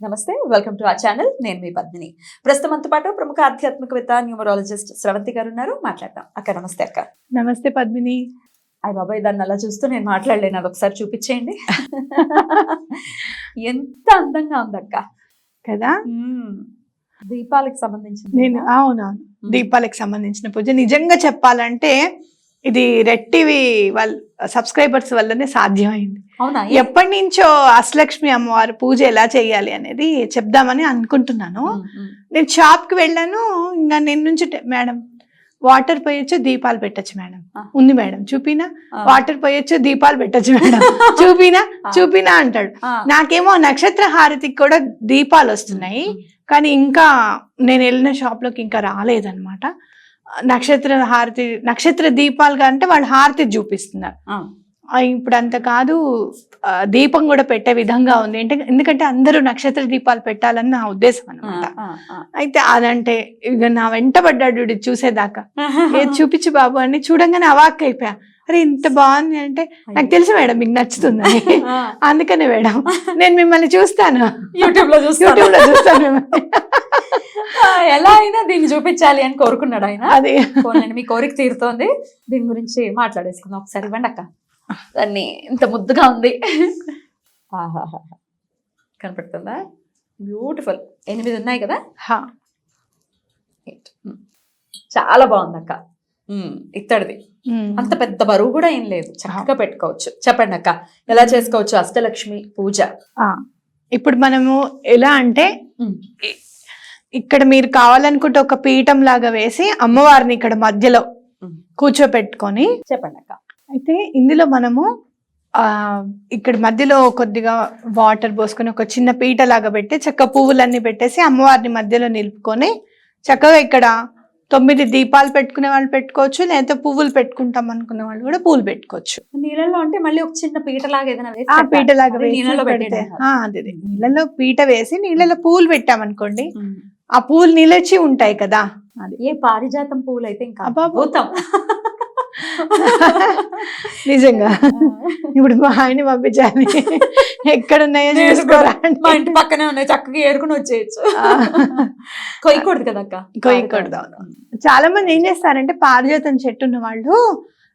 నమస్తే welcome to ఆ channel. నేను మీ పద్మిని. ప్రస్తుతం మనతో పాటు ప్రముఖ ఆధ్యాత్మికవేత్త న్యూమరాలజిస్ట్ స్రవంతి గారు ఉన్నారు. మాట్లాడతాం అక్క నమస్తే అక్క. నమస్తే పద్మిని. అయ్య బాబాయ్ దాన్ని అలా చూస్తూ నేను మాట్లాడలేను. అది ఒకసారి చూపించేయండి. ఎంత అందంగా ఉంది అక్క. కదా. దీపాలకు సంబంధించింది. నేను అవునవును. దీపాలకు సంబంధించిన పూజ. నిజంగా చెప్పాలంటే ఇది రెడ్ టీవీ వాళ్ళ సబ్స్క్రైబర్స్ వల్లనే సాధ్యమైంది. అవునా? ఎప్పటి నుంచో అష్టలక్ష్మి అమ్మవారి పూజ ఎలా చేయాలి అనేది చెప్దామని అనుకుంటున్నాను. నేను షాప్కి వెళ్ళాను ఇంకా నేను నుంచి మేడం వాటర్ పోయొచ్చు దీపాలు పెట్టొచ్చు మేడం. ఉంది మేడం చూపినా. వాటర్ పోయొచ్చు దీపాలు పెట్టొచ్చు మేడం. చూపినా. చూపినా అంటాడు. నాకేమో నక్షత్ర హారతికి కూడా దీపాలు వస్తున్నాయి. కానీ ఇంకా నేను వెళ్ళిన షాప్లోకి ఇంకా రాలేదన్నమాట. నక్షత్ర హారతి నక్షత్ర దీపాలుగా అంటే వాళ్ళు హారతి చూపిస్తున్నారు. ఇప్పుడు అంత కాదు దీపం కూడా పెట్టే విధంగా ఉంది. అంటే ఎందుకంటే అందరూ నక్షత్ర దీపాలు పెట్టాలని నా ఉద్దేశం అనమాట. అయితే అదంటే ఇక నా వెంట పడ్డాడు చూసేదాకా. ఏది చూపించు బాబు అని చూడంగానే అవాక్ అయిపోయా అరే ఇంత బాగుంది అంటే నాకు తెలుసు మేడం మీకు నచ్చుతుందని. ఆ. అందుకనే మేడం నేను మిమ్మల్ని చూస్తాను. యూట్యూబ్లో యూట్యూబ్లో చూస్తాను మిమ్మల్ని. ఎలా అయినా దీన్ని చూపించాలి అని కోరుకున్నాడు ఆయన. అది. మీ కోరిక తీరుతోంది. దీని గురించి మాట్లాడేసుకుందాం ఒకసారి ఇవ్వండి అక్క. దాన్ని ఇంత ముద్దుగా ఉంది. కనపడుతుందా? బ్యూటిఫుల్. ఎనిమిది ఉన్నాయి కదా. చాలా బాగుంది అక్క. ఇత్తడిది. అంత పెద్ద బరువు కూడా ఏం లేదు. చక్కగా పెట్టుకోవచ్చు. చెప్పండి అక్క ఎలా చేసుకోవచ్చు? అష్టలక్ష్మి పూజ. ఆ. ఇప్పుడు మనము ఎలా అంటే ఇక్కడ మీరు కావాలనుకుంటే ఒక పీఠం లాగా వేసి అమ్మవారిని ఇక్కడ మధ్యలో. కూర్చోపెట్టుకొని చెప్పండి అక్క. అయితే ఇందులో మనము ఆ ఇక్కడ మధ్యలో కొద్దిగా వాటర్ పోసుకొని ఒక చిన్న పీట లాగా పెట్టి చక్క పువ్వులన్నీ పెట్టేసి అమ్మవారిని మధ్యలో నిలుపుకొని చక్కగా ఇక్కడ తొమ్మిది దీపాలు పెట్టుకునే వాళ్ళు పెట్టుకోవచ్చు లేదా పువ్వులు పెట్టుకుంటాం అనుకునే వాళ్ళు కూడా పూలు పెట్టుకోవచ్చు నీళ్ళలో అంటే మళ్ళీ ఒక చిన్న పీట లాగా ఏదైనా వేసి ఆ పెట్టాలి. పీట లాగా అది వేసి నీళ్ళలో పెడితే అదే. నీళ్ళలో పీట వేసి నీళ్ళలో పూలు పెట్టామనుకోండి. ఆ పూలు నిలిచి ఉంటాయి కదా అది ఏ పారిజాతం పువ్వులు అయితే ఇంకా. అద్భుతం నిజంగా ఇప్పుడు మా ఆయన పంపించాలి ఎక్కడున్నాయో నేను చూసుకోరా మా ఇంటి పక్కనే ఉన్నాయి చక్కగా ఏరుకుని వచ్చేయచ్చు. కొయ్యకూడదు కదా అక్క? కొయ్యకూడదు. చాలా మంది ఏం చేస్తారంటే పారిజాతం చెట్టు ఉన్న వాళ్ళు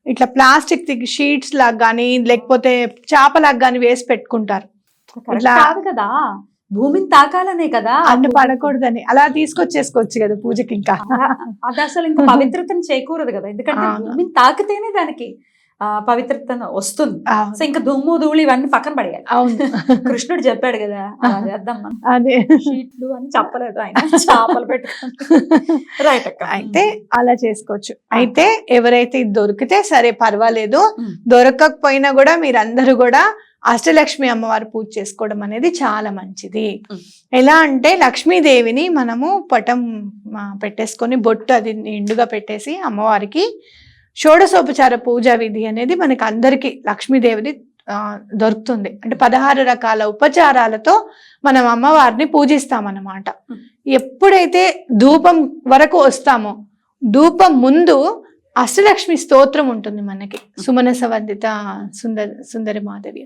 ఇట్లా ప్లాస్టిక్ షీట్స్ లాగా కానీ లేకపోతే చేపలాగా కానీ వేసి పెట్టుకుంటారు. కాదు కదా. భూమిని తాకాలనే కదా. అన్ను పడకూడదని. అలా తీసుకొచ్చేసుకోవచ్చు కదా పూజకి ఇంకా. అది అసలు ఇంకా పవిత్రతను చేకూరదు కదా. ఎందుకంటే. భూమిని తాకితేనే దానికి పవిత్రత వస్తుంది. సో ఇంకా దుమ్ము ధూళి ఇవన్నీ పక్కన పడేయాలి. అవును. కృష్ణుడు చెప్పాడు కదా చేద్దాం మనం. అదే. షీట్లు అని చెప్పలేదు ఆయన. చేపలు పెట్టుకుంటాం రైట్ అక్క. అయితే అలా చేసుకోవచ్చు. అయితే ఎవరైతే ఇది దొరికితే సరే పర్వాలేదు. దొరకకపోయినా కూడా మీరందరూ కూడా అష్టలక్ష్మి అమ్మవారి పూజ చేసుకోవడం అనేది చాలా మంచిది. ఎలా అంటే లక్ష్మీదేవిని మనము పటం పెట్టేసుకొని బొట్టు అది నిండుగా పెట్టేసి అమ్మవారికి షోడశోపచార పూజా విధి అనేది మనకి అందరికీ లక్ష్మీదేవిది దొరుకుతుంది. అంటే పదహారు రకాల ఉపచారాలతో మనం అమ్మవారిని పూజిస్తామన్నమాట. ఎప్పుడైతే ధూపం వరకు వస్తామో ధూపం ముందు అష్టలక్ష్మి స్తోత్రం ఉంటుంది మనకి. సుమన సవందిత సుందర సుందరి మాధవి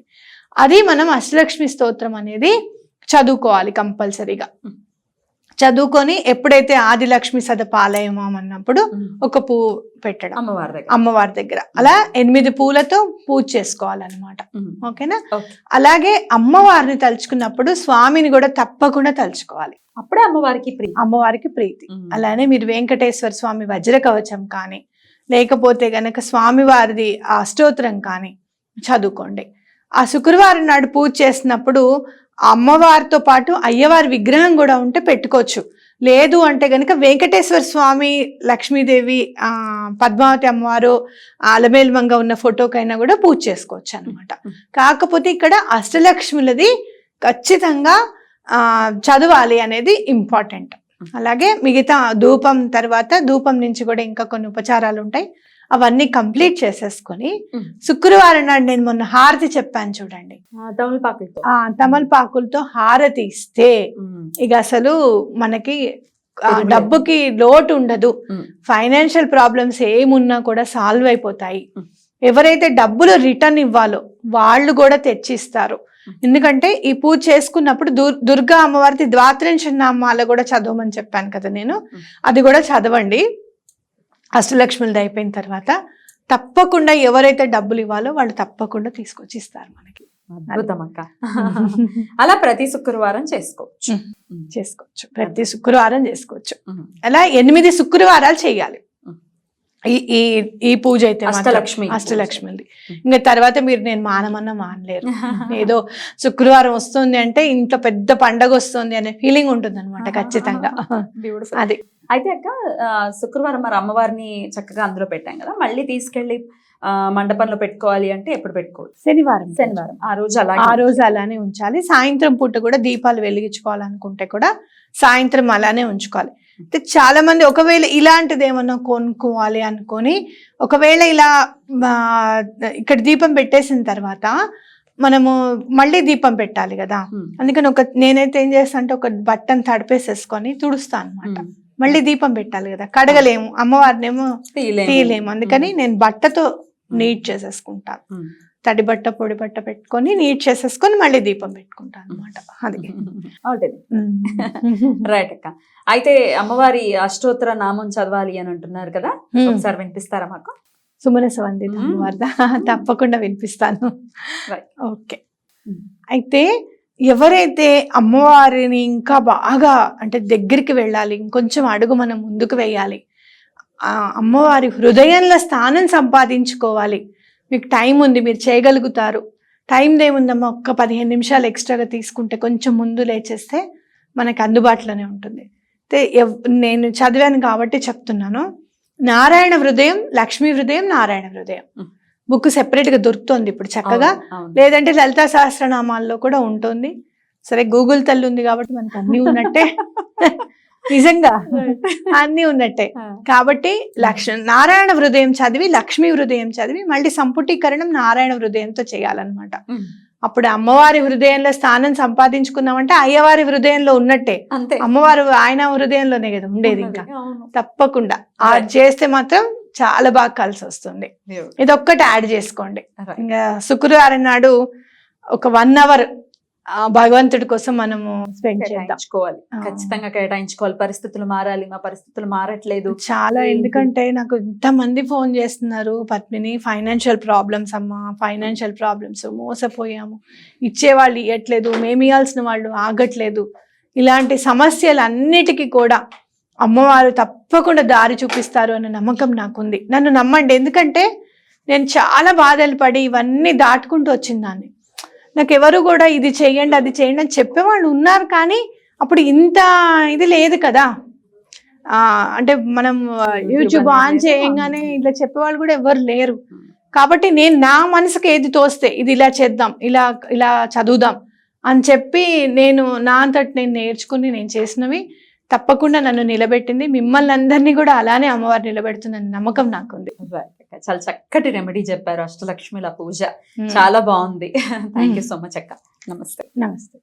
అది మనం అష్టలక్ష్మి స్తోత్రం అనేది చదువుకోవాలి కంపల్సరీగా. చదువుకొని ఎప్పుడైతే ఆదిలక్ష్మి సదపాలయమో అన్నప్పుడు. ఒక పువ్వు పెట్టడం. అమ్మవారి దగ్గర. అమ్మవారి దగ్గర. అలా ఎనిమిది పూలతో పూజ చేసుకోవాలన్నమాట. ఓకేనా? ఓకే. అలాగే అమ్మవారిని తలుచుకున్నప్పుడు స్వామిని కూడా తప్పకుండా తలుచుకోవాలి. అప్పుడే అమ్మవారికి ప్రీతి. అమ్మవారికి ప్రీతి. అలానే మీరు వెంకటేశ్వర స్వామి వజ్ర కవచం కానీ లేకపోతే గనక స్వామివారిది ఆ అష్టోత్తరం కానీ చదువుకోండి. ఆ శుక్రవారం నాడు పూజ చేసినప్పుడు అమ్మవారితో పాటు అయ్యవారి విగ్రహం కూడా ఉంటే పెట్టుకోవచ్చు. లేదు అంటే గనక వెంకటేశ్వర స్వామి లక్ష్మీదేవి ఆ పద్మావతి అమ్మవారు అలమేల్మంగా ఉన్న ఫోటోకైనా కూడా పూజ చేసుకోవచ్చు అనమాట కాకపోతే ఇక్కడ అష్టలక్ష్ములది ఖచ్చితంగా ఆ చదవాలి అనేది ఇంపార్టెంట్. అలాగే మిగతా ధూపం తర్వాత ధూపం నుంచి కూడా ఇంకా కొన్ని ఉపచారాలు ఉంటాయి. అవన్నీ కంప్లీట్ చేసేసుకొని. శుక్రవారం నాడు నేను మొన్న హారతి చెప్పాను చూడండి తమలపాకులతో ఆ తమలపాకులతో హారతి ఇస్తే. ఇక అసలు మనకి. డబ్బుకి లోటు ఉండదు. ఫైనాన్షియల్ ప్రాబ్లమ్స్ ఏమున్నా కూడా సాల్వ్ అయిపోతాయి. ఎవరైతే డబ్బులు రిటర్న్ ఇవ్వాలో వాళ్ళు కూడా తెచ్చిస్తారు ఎందుకంటే ఈ పూజ చేసుకున్నప్పుడు దుర్ దుర్గా అమ్మవారిది ద్వాత్రింశ నామాల కూడా చదవమని చెప్పాను కదా నేను. అది కూడా చదవండి అష్టలక్ష్మిది అయిపోయిన తర్వాత తప్పకుండా ఎవరైతే డబ్బులు ఇవ్వాలో వాళ్ళు తప్పకుండా తీసుకొచ్చి ఇస్తారు మనకి. అద్భుతం అక్క. అలా ప్రతి శుక్రవారం చేసుకోవచ్చు. చేసుకోవచ్చు. ప్రతి శుక్రవారం చేసుకోవచ్చు. అలా ఎనిమిది శుక్రవారాలు చేయాలి. ఈ ఈ పూజ అయితే. అష్టలక్ష్మి అష్టలక్ష్మిది ఇంకా తర్వాత మీరు నేను మానమన్నా మానలేరు. ఏదో శుక్రవారం వస్తుంది అంటే ఇంట్లో పెద్ద పండగ వస్తుంది అనే ఫీలింగ్ ఉంటుంది అనమాట ఖచ్చితంగా అది. అయితే అక్క శుక్రవారం మరి అమ్మవారిని చక్కగా అందులో పెట్టాం కదా. మళ్ళీ తీసుకెళ్ళి ఆ, మండపంలో పెట్టుకోవాలి అంటే ఎప్పుడు పెట్టుకోవచ్చు శనివారం శనివారం. ఆ రోజు అలా ఆ రోజు అలానే ఉంచాలి. సాయంత్రం పూట కూడా దీపాలు వెలిగించుకోవాలనుకుంటే కూడా సాయంత్రం అలానే ఉంచుకోవాలి. అయితే చాలా మంది ఒకవేళ ఇలాంటిది ఏమన్నా కొనుక్కోవాలి అనుకొని ఒకవేళ ఇలా ఇక్కడ దీపం పెట్టేసిన తర్వాత మనము మళ్ళీ దీపం పెట్టాలి కదా. అందుకని ఒక నేనైతే ఏం చేస్తా అంటే ఒక బట్టను తడిపేసేసుకొని తుడుస్తాను అనమాట మళ్ళీ దీపం పెట్టాలి కదా. కడగలేము. అమ్మవారినేమో తీయలేము. అందుకని నేను బట్టతో నీట్ చేసేసుకుంటాను తడి బట్ట పొడి బట్ట పెట్టుకొని నీట్ చేసేసుకొని మళ్ళీ దీపం పెట్టుకుంటాను అనమాట అది. రైట్ అక్క. అయితే అమ్మవారి అష్టోత్తర నామం చదవాలి అని అంటున్నారు కదా? ఒకసారి వినిపిస్తారా మాకు? సుమన. వారదా తప్పకుండా వినిపిస్తాను. ఓకే. అయితే ఎవరైతే అమ్మవారిని ఇంకా బాగా అంటే దగ్గరికి వెళ్ళాలి ఇంకొంచెం అడుగు మనం ముందుకు వేయాలి అమ్మవారి హృదయంలో స్థానం సంపాదించుకోవాలి. మీకు టైం ఉంది మీరు చేయగలుగుతారు. టైం ఏముందమ్మా ఒక్క పదిహేను నిమిషాలు ఎక్స్ట్రాగా తీసుకుంటే కొంచెం ముందు లేచేస్తే మనకు అందుబాటులోనే ఉంటుంది. అయితే ఎవ్- నేను చదివాను కాబట్టి చెప్తున్నాను. నారాయణ హృదయం లక్ష్మీ హృదయం నారాయణ హృదయం. బుక్ సెపరేట్గా దొరుకుతుంది ఇప్పుడు చక్కగా. లేదంటే లలితా సహస్రనామాల్లో కూడా ఉంటుంది. సరే గూగుల్ తల్లి ఉంది కాబట్టి మనకు అన్ని ఉన్నట్టే. నిజంగా. అన్ని ఉన్నట్టే. కాబట్టి లక్ష్మి నారాయణ హృదయం చదివి లక్ష్మీ హృదయం చదివి మళ్ళీ సంపుటీకరణం నారాయణ హృదయంతో చేయాలన్నమాట. అప్పుడు అమ్మవారి హృదయంలో స్థానం సంపాదించుకున్నామంటే అయ్యవారి హృదయంలో ఉన్నట్టే. అంతే. అమ్మవారు ఆయన హృదయంలోనే కదా ఉండేది ఇంకా. తప్పకుండా. ఆ. చేస్తే మాత్రం చాలా బాగా కలిసి వస్తుంది. ఇది ఒక్కటి యాడ్ చేసుకోండి. ఇంకా శుక్రవారం నాడు ఒక వన్ అవర్ భగవంతుడి కోసం మనము స్పెండ్ ఆ. ఖచ్చితంగా కేటాయించుకోవాలి. పరిస్థితులు మారాలి. మా పరిస్థితులు మారట్లేదు. చాలా? ఎందుకంటే నాకు ఇంత మంది ఫోన్ చేస్తున్నారు. పద్మిని ఫైనాన్షియల్ ప్రాబ్లమ్స్ అమ్మా ఫైనాన్షియల్ ప్రాబ్లమ్స్ మోసపోయాము. ఇచ్చేవాళ్ళు ఇవ్వట్లేదు మేము ఇవ్వాల్సిన వాళ్ళు ఆగట్లేదు. ఇలాంటి సమస్యలు అన్నిటికీ కూడా అమ్మవారు తప్పకుండా దారి చూపిస్తారు అనే నమ్మకం నాకుంది. నన్ను నమ్మండి. ఎందుకంటే నేను చాలా బాధలు పడి ఇవన్నీ దాటుకుంటూ వచ్చిందాన్ని నాకు ఎవరు కూడా ఇది చేయండి అది చేయండి అని చెప్పేవాళ్ళు ఉన్నారు కానీ అప్పుడు ఇంత ఇది లేదు కదా. ఆ, అంటే మనం యూట్యూబ్ ఆన్ చేయంగానే. ఇట్లా చెప్పేవాళ్ళు కూడా ఎవరు లేరు. కాబట్టి నేను నా మనసుకి ఏది తోస్తే ఇది ఇలా చేద్దాం ఇలా ఇలా చదువుదాం అని చెప్పి నేను నా అంతటి నేను నేర్చుకుని నేను చేసినవి తప్పకుండా నన్ను నిలబెట్టింది. మిమ్మల్ని అందరినీ కూడా అలానే అమ్మవారు నిలబెడుతుందని నమ్మకం నాకుంది. చాలా చక్కటి రెమెడీ చెప్పారు. అష్టలక్ష్మిల పూజ. చాలా బాగుంది. థ్యాంక్ యూ సో మచ్ అక్క. నమస్తే. నమస్తే.